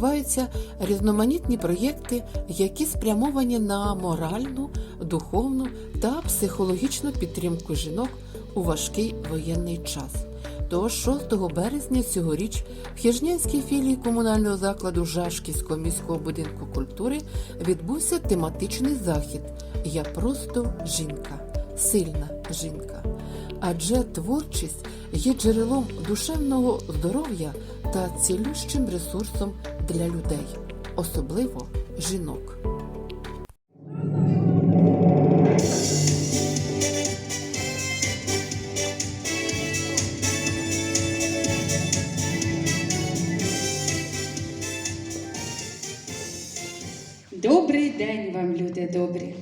Відбуваються різноманітні проєкти, які спрямовані на моральну, духовну та психологічну підтримку жінок у важкий воєнний час. Тож 6 березня цьогоріч в Хіжнянській філії комунального закладу Жашківського міського будинку культури відбувся тематичний захід Я просто жінка, сильна жінка. Адже творчість є джерелом душевного здоров'я та цілющим ресурсом для людей, особливо жінок. Добрий день вам, люди добрі,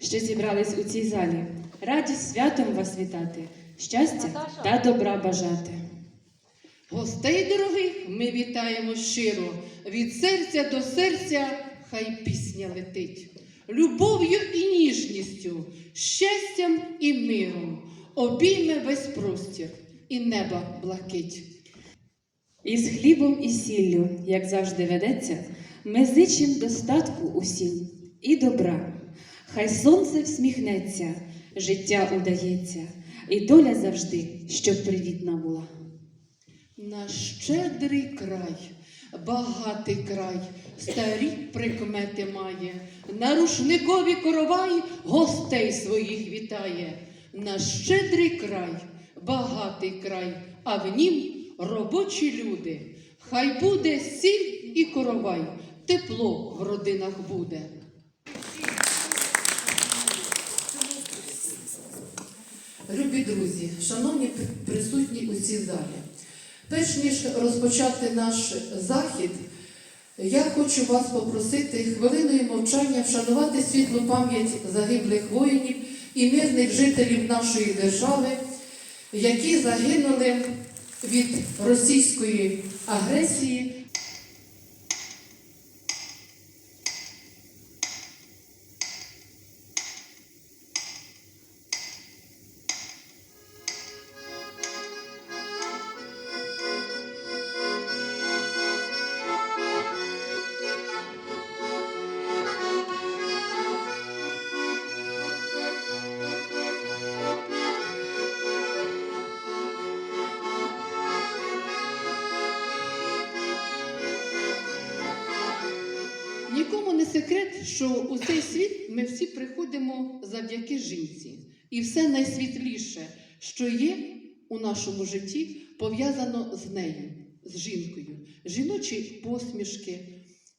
що зібрались у цій залі. Раді святом вас вітати, щастя та добра бажати. Гостей дорогих ми вітаємо щиро. Від серця до серця хай пісня летить. Любов'ю і ніжністю, щастям і миром обійме весь простір і неба блакить. Із хлібом і сіллю, як завжди ведеться, ми зичим достатку усім і добра. Хай сонце всміхнеться, життя удається, і доля завжди, щоб привітна була. Наш щедрий край, багатий край, старі прикмети має, на рушникові коровай гостей своїх вітає. Наш щедрий край, багатий край, а в нім робочі люди. Хай буде сіль і коровай, тепло в родинах буде. Любі друзі, шановні присутні у цій залі, перш ніж розпочати наш захід, я хочу вас попросити хвилиною мовчання вшанувати світлу пам'ять загиблих воїнів і мирних жителів нашої держави, які загинули від російської агресії. Що у цей світ ми всі приходимо завдяки жінці. І все найсвітліше, що є у нашому житті, пов'язано з нею, з жінкою. Жіночі посмішки,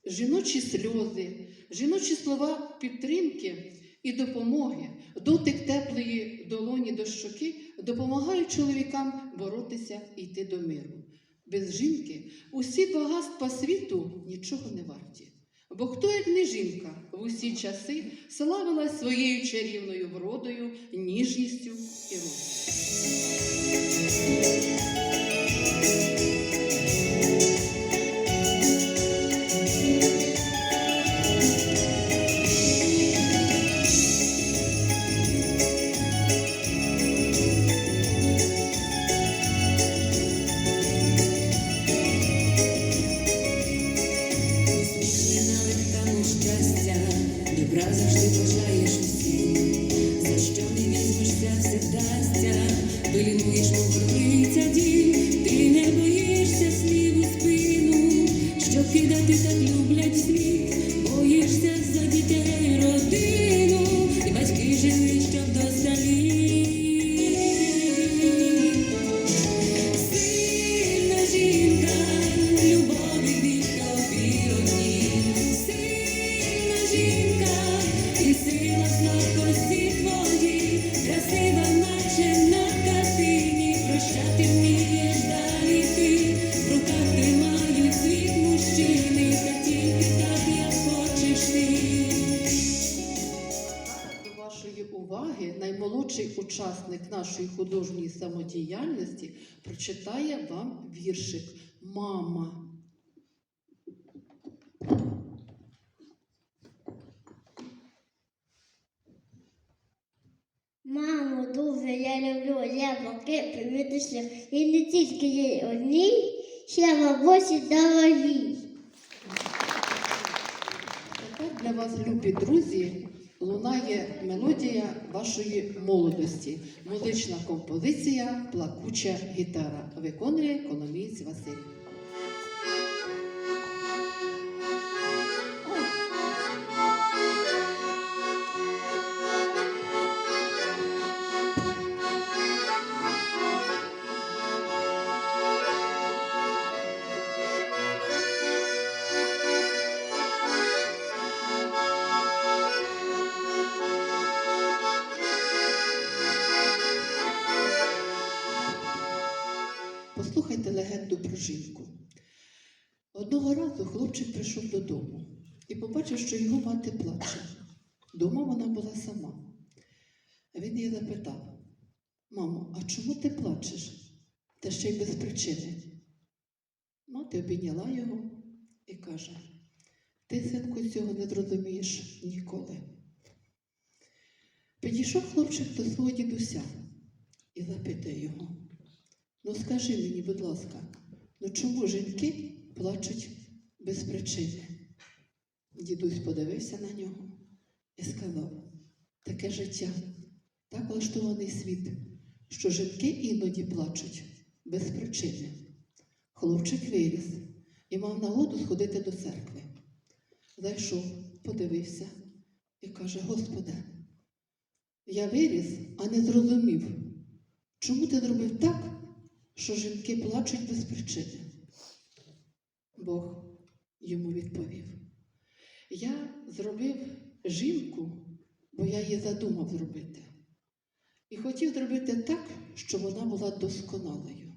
жіночі сльози, жіночі слова підтримки і допомоги, дотик теплої долоні до щоки допомагають чоловікам боротися і йти до миру. Без жінки усі багатства світу нічого не варті. Бо хто, як не жінка, в усі часи славилась своєю чарівною вродою, ніжністю і розумом. Ти не боїшся слів у спину, що кидати так люблять світ, нашої художньої самодіяльності прочитає вам віршик Мама. Мамо, дуже я люблю яблуки, привітися. І не тільки є одні, ще бабусі дорогі. для вас, любі друзі, лунає мелодія вашої молодості. Музична композиція Плакуча гітара. Виконує економіць Василь. Додому і побачив, що його мати плаче. Дома вона була сама. Він її запитав: Мамо, а чому ти плачеш? Та ще й без причини. Мати обійняла його і каже: Ти, синку, цього не зрозумієш ніколи. Підійшов хлопчик до свого дідуся і запитує його. Ну скажи мені, будь ласка, ну чому жінки плачуть без причини? Дідусь подивився на нього і сказав: таке життя, так влаштований світ, що жінки іноді плачуть без причини. Хлопчик виріс і мав нагоду сходити до церкви. Зайшов, подивився і каже: Господи, я виріс, а не зрозумів, чому ти зробив так? що жінки плачуть без причини. Бог йому відповів: Я зробив жінку, бо я її задумав зробити. І хотів зробити так, щоб вона була досконалою.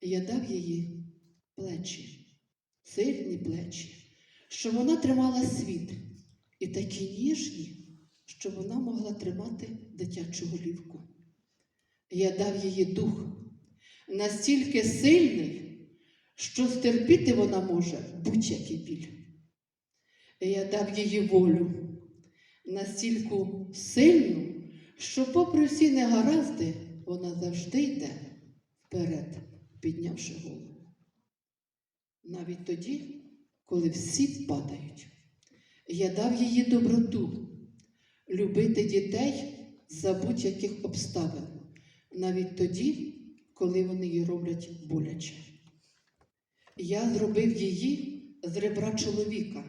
Я дав їй плечі, сильні плечі, щоб вона тримала світ і такі ніжні, щоб вона могла тримати дитячу голівку. Я дав її дух настільки сильний, що стерпіти вона може будь-який біль. Я дав її волю настільки сильну, що, попри всі негаразди, вона завжди йде вперед, піднявши голову. Навіть тоді, коли всі падають, я дав її доброту, любити дітей за будь-яких обставин, навіть тоді, коли вони її роблять боляче. Я зробив її з ребра чоловіка,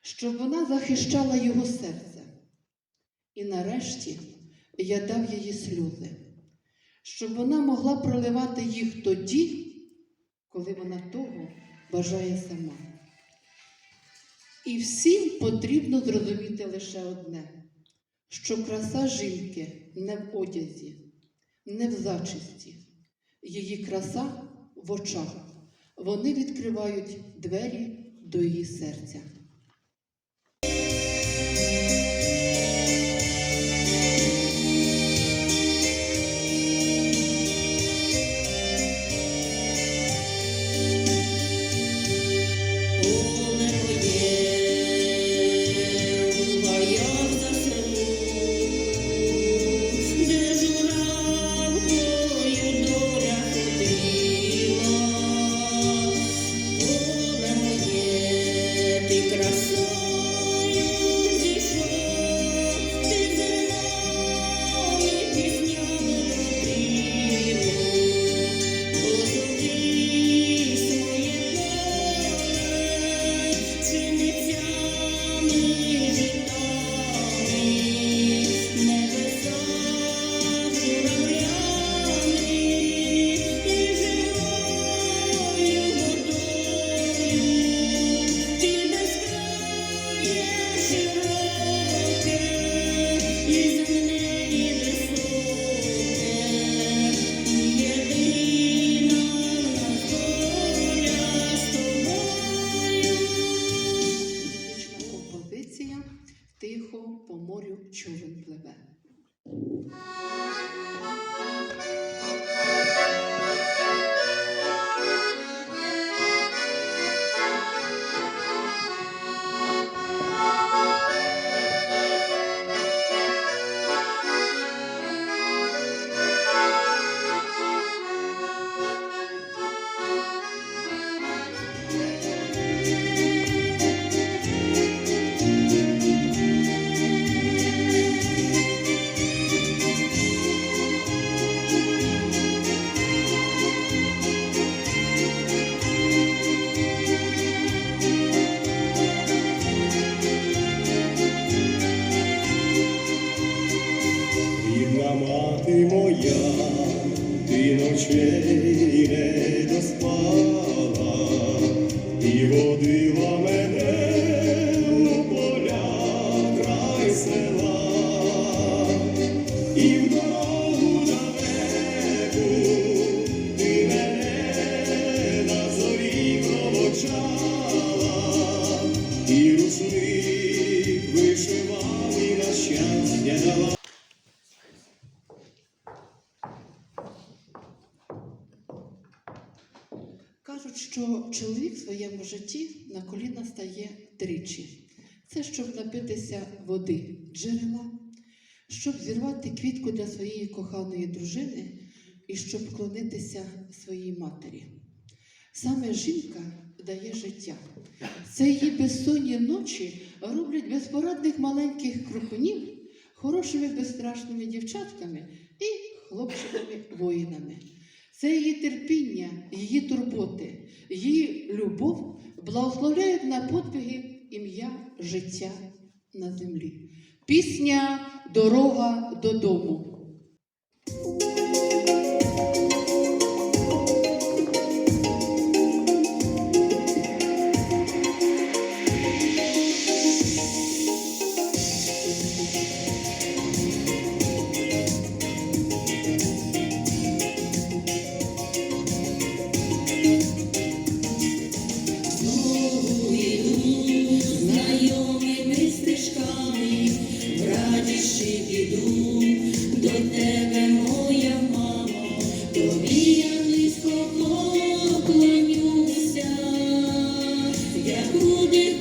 щоб вона захищала його серце. І нарешті я дав її сльози, щоб вона могла проливати їх тоді, коли вона того бажає сама. І всім потрібно зрозуміти лише одне, що краса жінки не в одязі, не в зачисті. Її краса в очах. Вони відкривають двері до її серця. дня, ти ночей не доспав. Що чоловік в своєму житті на коліна стає тричі. Це щоб напитися води джерела, щоб зірвати квітку для своєї коханої дружини і щоб вклонитися своїй матері. Саме жінка дає життя. Це її безсонні ночі роблять безпорадних маленьких крупунів хорошими безстрашними дівчатками і хлопчиками-воїнами. Це її терпіння, її турботи, її любов благословляють на подвиги ім'я життя на землі. Пісня Дорога додому.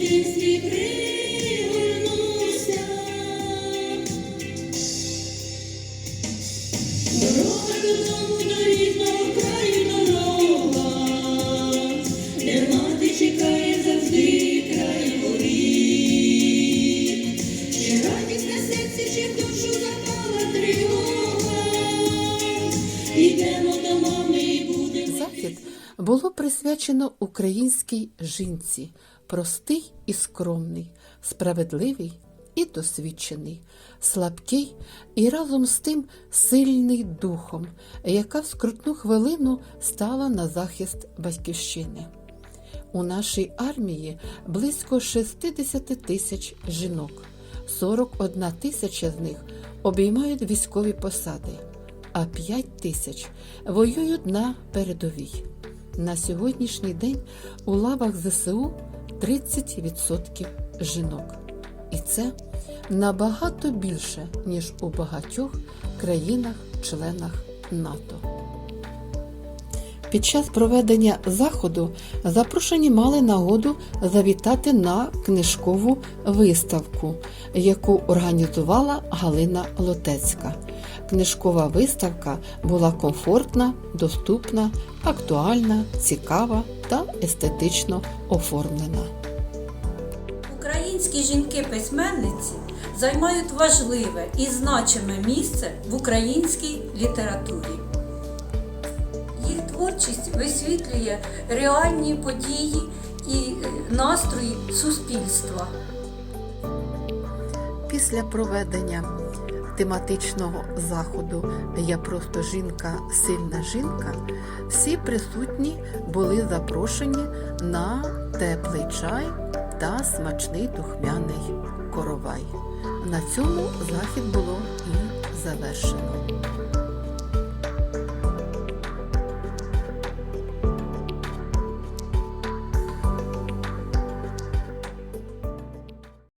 Дитинстві пригорнуся. Дорога додому до рідного краю дорога, де мати чекає завжди край воріт. Чи радість на серці, чи в запала тривога, Ідемо до мами і будемо. Захід було присвячено українській жінці, простий і скромний, справедливий і досвідчений, слабкий і разом з тим сильний духом, яка в скрутну хвилину стала на захист батьківщини. У нашій армії близько 60 тисяч жінок, 41 тисяча з них обіймають військові посади, а 5 тисяч воюють на передовій. На сьогоднішній день у лавах ЗСУ 30% жінок. І це набагато більше, ніж у багатьох країнах-членах НАТО. Під час проведення заходу запрошені мали нагоду завітати на книжкову виставку, яку організувала Галина Лотецька. Книжкова виставка була комфортна, доступна, актуальна, цікава та естетично оформлена. Українські жінки-письменниці займають важливе і значиме місце в українській літературі. Їх творчість висвітлює реальні події і е, настрої суспільства. Після проведення тематичного заходу Я просто жінка, сильна жінка, всі присутні були запрошені на теплий чай та смачний духмяний коровай. На цьому захід було і завершено.